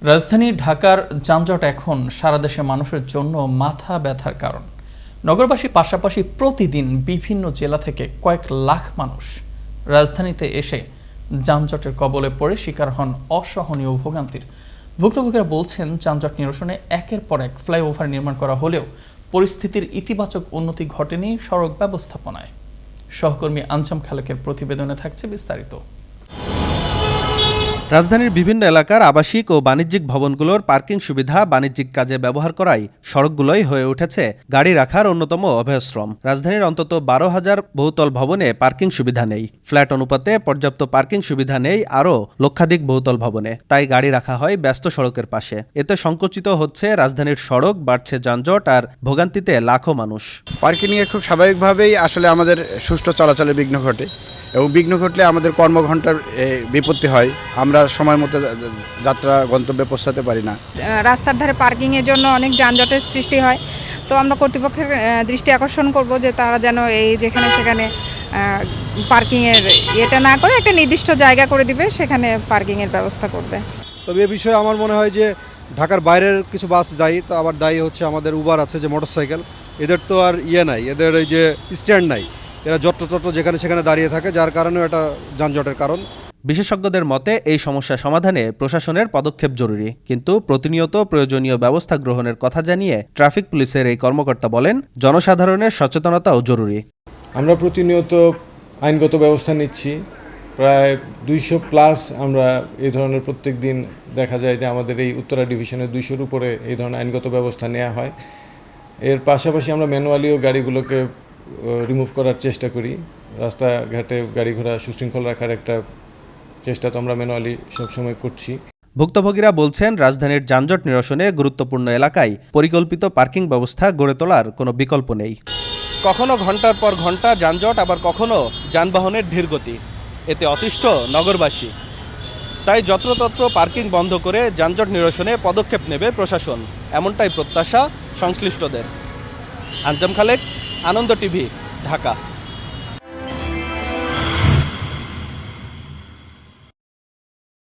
রাজধানী ঢাকার যানজট এখন সারা দেশের মানুষের জন্য মাথা ব্যথার কারণ। নগরবাসী পাশাপাশি প্রতিদিন বিভিন্ন জেলা থেকে কয়েক লাখ মানুষ রাজধানীতে এসে যানজটের কবলে পড়ে শিকার হন অসহনীয় ভোগান্তির। ভুক্তভোগীরা বলছেন, যানজট নিরসনে একের পর এক ফ্লাইওভার নির্মাণ করা হলেও পরিস্থিতির ইতিবাচক উন্নতি ঘটেনি সড়ক ব্যবস্থাপনায়। সহকর্মী আঞ্জাম খালেকের প্রতিবেদনে থাকছে বিস্তারিত। রাজধানীর বিভিন্ন এলাকার আবাসিক ও বাণিজ্যিক ভবনগুলোর পার্কিং সুবিধা বাণিজ্যিক কাজে ব্যবহার করায় সড়কগুলোই হয়ে উঠেছে গাড়ি রাখার অন্যতম অভয়শ্রম। রাজধানীর অন্তত বারো হাজার বহুতল ভবনে পার্কিং সুবিধা নেই। ফ্ল্যাট অনুপাতে পর্যাপ্ত পার্কিং সুবিধা নেই আরও লক্ষাধিক বহুতল ভবনে। তাই গাড়ি রাখা হয় ব্যস্ত সড়কের পাশে। এতে সংকুচিত হচ্ছে রাজধানীর সড়ক, বাড়ছে যানজট আর ভোগান্তিতে লাখো মানুষ। পার্কিংয়ে খুব স্বাভাবিকভাবেই আসলে আমাদের সুষ্ঠু চলাচলে বিঘ্ন ঘটে। এবং বিঘ্ন ঘটলে আমাদের কর্মঘণ্টার এ, বিপত্তি হয়। আমরা সময় মতো যাত্রা গন্তব্যে পৌঁছাতে পারি না। রাস্তার ধারে পার্কিংয়ের জন্য অনেক যানজটের সৃষ্টি হয়। তো আমরা কর্তৃপক্ষের দৃষ্টি আকর্ষণ করব যে তারা যেন এই যেখানে সেখানে পার্কিংয়ের এটা না করে একটা নির্দিষ্ট জায়গা করে দিবে সেখানে পার্কিংয়ের ব্যবস্থা করবে। তবে এ বিষয়ে আমার মনে হয় যে ঢাকার বাইরের কিছু বাস দায়ী তো আবার দায়ী হচ্ছে আমাদের উবার আছে যে মোটরসাইকেল এদের তো আর ইয়ে নাই এদের এই যে স্ট্যান্ড নাই। এরা যত্র তত্র যেখানে সেখানে দাঁড়িয়ে থাকে যার কারণেও এটা যানজটের কারণ। বিশেষজ্ঞদের মতে এই সমস্যা সমাধানে প্রশাসনের পদক্ষেপ জরুরি। কিন্তু প্রতিনিয়ত প্রয়োজনীয় ব্যবস্থা গ্রহণের কথা জানিয়ে ট্রাফিক পুলিশের এই কর্মকর্তা বলেন জনসাধারণের সচেতনতাও জরুরি। আমরা প্রতিনিয়ত আইনগত ব্যবস্থা নিচ্ছি। প্রায় দুইশো প্লাস আমরা এই ধরনের প্রত্যেক দিন দেখা যায় যে আমাদের এই উত্তরা ডিভিশনের দুইশোর উপরে এই ধরনের আইনগত ব্যবস্থা নেওয়া হয়। এর পাশাপাশি আমরা ম্যানুয়ালিও গাড়িগুলোকে রিমুভ করার চেষ্টা করি। রাস্তাঘাটে গাড়ি ঘোড়া সুশৃঙ্খল রাখার একটা চেষ্টা তো আমরা ম্যানুয়ালি সবসময় করছি। ভুক্তভোগীরা বলছেন, রাজধানীর যানজট নিরসনে গুরুত্বপূর্ণ এলাকায় পরিকল্পিত পার্কিং ব্যবস্থা গড়ে তোলার কোনো বিকল্প নেই। কখনো ঘণ্টার পর ঘণ্টা যানজট, আবার কখনো যানবাহনের ধীর গতি। এতে অতিষ্ঠ নগরবাসী। তাই যত্রতত্র পার্কিং বন্ধ করে যানজট নিরসনে পদক্ষেপ নেবে প্রশাসন। এমনটাই প্রত্যাশা সংশ্লিষ্টদের। আঞ্জাম খালেক আনন্দ টিভি ঢাকা।